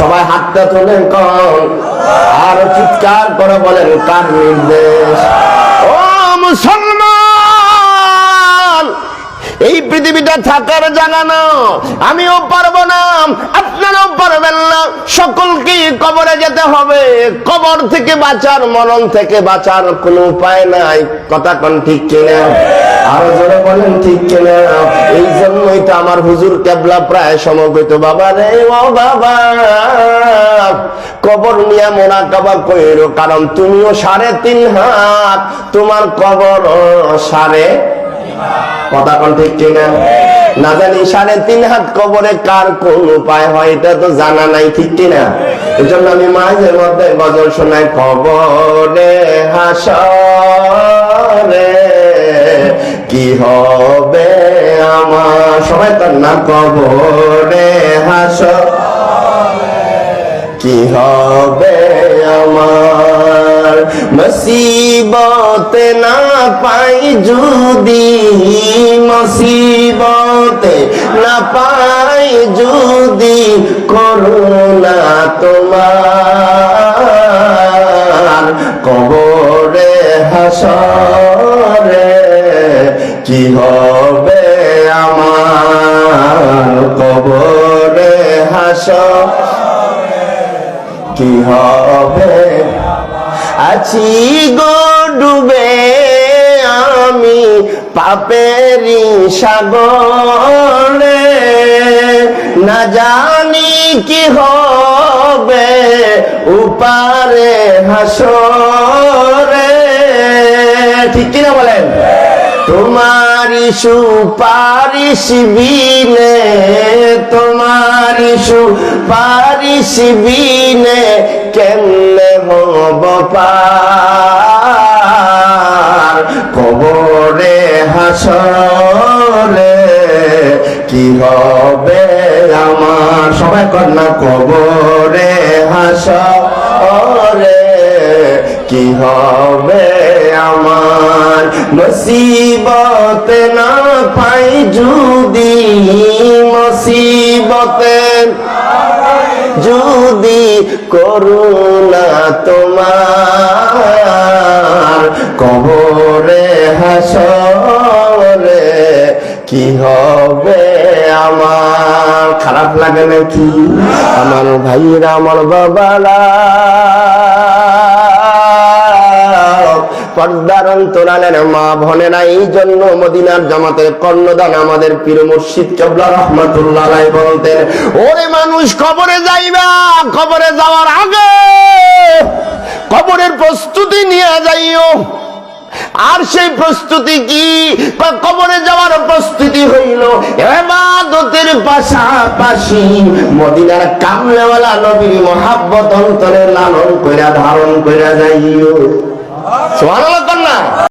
সবাই হাতটা তোলেন কন আর চিৎকার করে বলেন, কার নির্দেশ? ও মুসলমান, এই পৃথিবীটা থাকার জায়গা না আমিও পারব না, আপনারাও পারবেন না। সকলকে কবরে যেতে হবে। কবর থেকে বাঁচার, মরণ থেকে বাঁচার কোনো উপায় নাই। কথা কোন ঠিক কিনা? আরও জোরে বলেন, ঠিক কিনা? জন্যই তো আমার হুজুর কেবলা প্রায় সমবেত। বাবা রে ও বাবা কবর নিয়ে মোনা কাবা কইরো কারণ তুমিও সাড়ে তিন হাত তোমার কবর সাড়ে কথা কোন ঠিক কিনা? না জানি সাড়ে তিন হাত কবরে কার কোন উপায় হয় এটা তো জানা নাই ঠিক কিনা? এই জন্য আমি মাঝে মধ্যে গজল শোনাই কবরে হাসরে কি হবে আমার সবাই তার না কবরে হাস। কি হবে আমার? মুসিবতে না পাই যদি, মুসিবতে না পাই যদি করুণা তোমার। কবরে হাসরে কি হবে কি হবে? আছি গো ডুবে আমি পাপেরি সাগরে। না জানি কি হবে উপারে হাসরে। ঠিক কিনা বলেন? তোমারি সুপারিশ বিনে তোমারি সুপারিশ বিনে কেমনে হব পার? কবরে হাসলে কি হবে আমার? সবাই কন্যা কবরে হাসরে কি হবে মুসিবতে না পাই যদি মুসিবতে। যদি করুণা তোমার কবরে হাসরে, কি হবে আমার? খারাপ লাগে নাকি? আমার ভাইরা, আমার বাবারা। কবরের প্রস্তুতি নিয়ে যাইও। আর সেই প্রস্তুতি কি? ক- কবরে যাওয়ার প্রস্তুতি হইল এবাদতের পাশাপাশি মদিনার কামলেওয়ালা নবীর মহাব্বত অন্তরে লালন কইরা, ধারণ কইরা যাইও। সোহান কন্যা